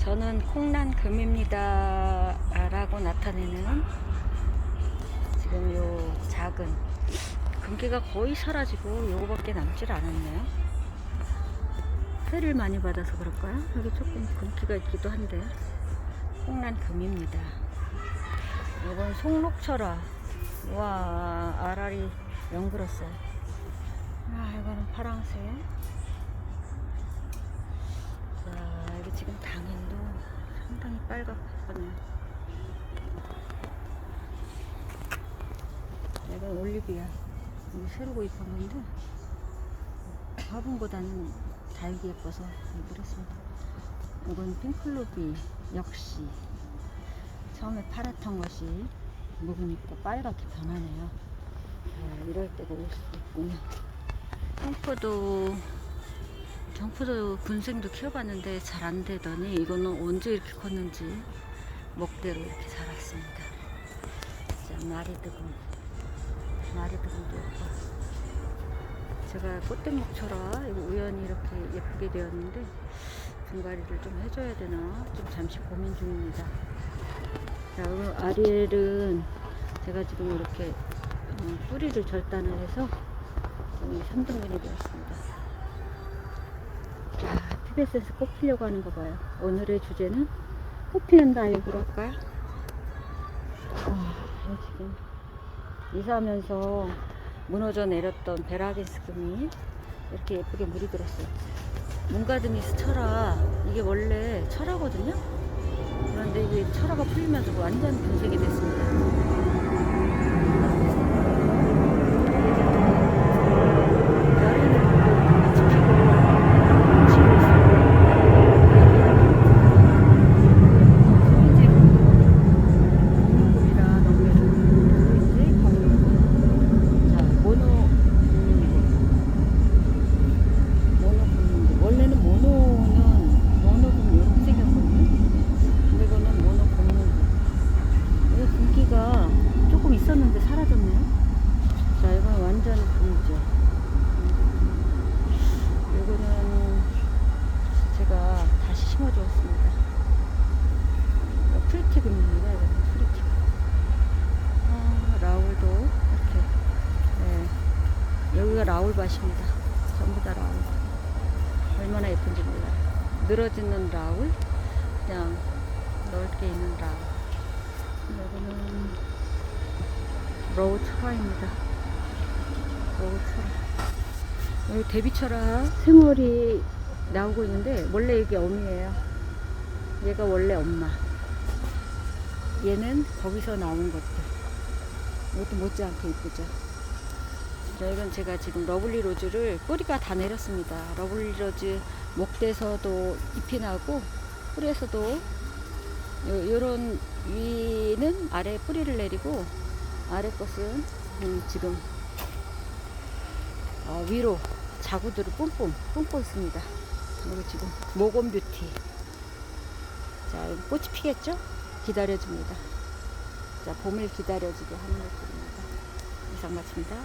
저는 콩란금입니다. 라고 나타내는 지금 요 작은 금기가 거의 사라지고 요거밖에 남질 않았네요. 해를 많이 받아서 그럴까요? 여기 조금 금기가 있기도 한데 콩란금입니다. 이건 송록철아 와 알알이 연그렀어요. 아 이거는 파랑새 자 여기 지금 당인도 상당히 빨갛거든요. 이건 올리비아 새로 구입한 건데 화분보다는 달기 예뻐서 구입을 했습니다. 이건 핑클로비 역시. 처음에 파랗던 것이 묵으니까 빨갛게 변하네요. 자, 이럴 때가 올 수도 있군요. 청포도 청포도 군생도 키워봤는데 잘 안 되더니 이거는 언제 이렇게 컸는지 먹대로 이렇게 자랐습니다. 자 마리드금 마리드금도 예뻐 제가 꽃대목 쳐라 이거 우연히 이렇게 예쁘게 되었는데 분갈이를 좀 해줘야 되나? 좀 잠시 고민 중입니다. 자 아리엘은 제가 지금 이렇게 어, 뿌리를 절단을 해서 3등분이 되었습니다 자 피베센스 꽃 피려고 하는 거 봐요 오늘의 주제는 꽃 피는 다이브로 할까요? 와 지금 이사하면서 무너져 내렸던 베라겐스금이 이렇게 예쁘게 물이 들었어요. 문가드니스 철화 이게 원래 철화거든요. 그런데 이게 철화가 풀리면서 완전 분색이 됐습니다. 열에는 같이 피고 지고 있어요. 소인지 공룡금이라 너무 예쁘고 소인지 공룡금 자, 모노 모노 굽는 원래는 모노는 모노 굽 이렇게 생겼거든요. 근데 이거는 모노 굽는 이 굵기가 조금 있었는데 사라졌네요. 자, 이건 완전 굵죠. 이거는 제가 다시 심어주었습니다. 프리티금입니다. 이거는 프리티금. 아, 라울도 이렇게 네. 여기가 라울밭입니다. 전부 다 라울. 얼마나 예쁜지 몰라요. 늘어지는 라울, 그냥 넓게 있는 라울. 여기는 로우 철화입니다. 로우 철화. 여기 대비철화 생월이 나오고 있는데 원래 이게 어미예요. 얘가 원래 엄마. 얘는 거기서 나온 것들. 이것도 못지않게 이쁘죠. 자, 이건 제가 지금 러블리 로즈를 뿌리가 다 내렸습니다. 러블리 로즈 목대에서도 잎이 나고 뿌리에서도 요, 요런 위는 아래 뿌리를 내리고 아래 것은 음, 지금 어, 위로 자구들을 뿜뿜 뿜고 있습니다. 그리고 지금 모건 뷰티. 자, 꽃이 피겠죠? 기다려줍니다. 자, 봄을 기다려주게 하는 것들입니다. 이상 마칩니다.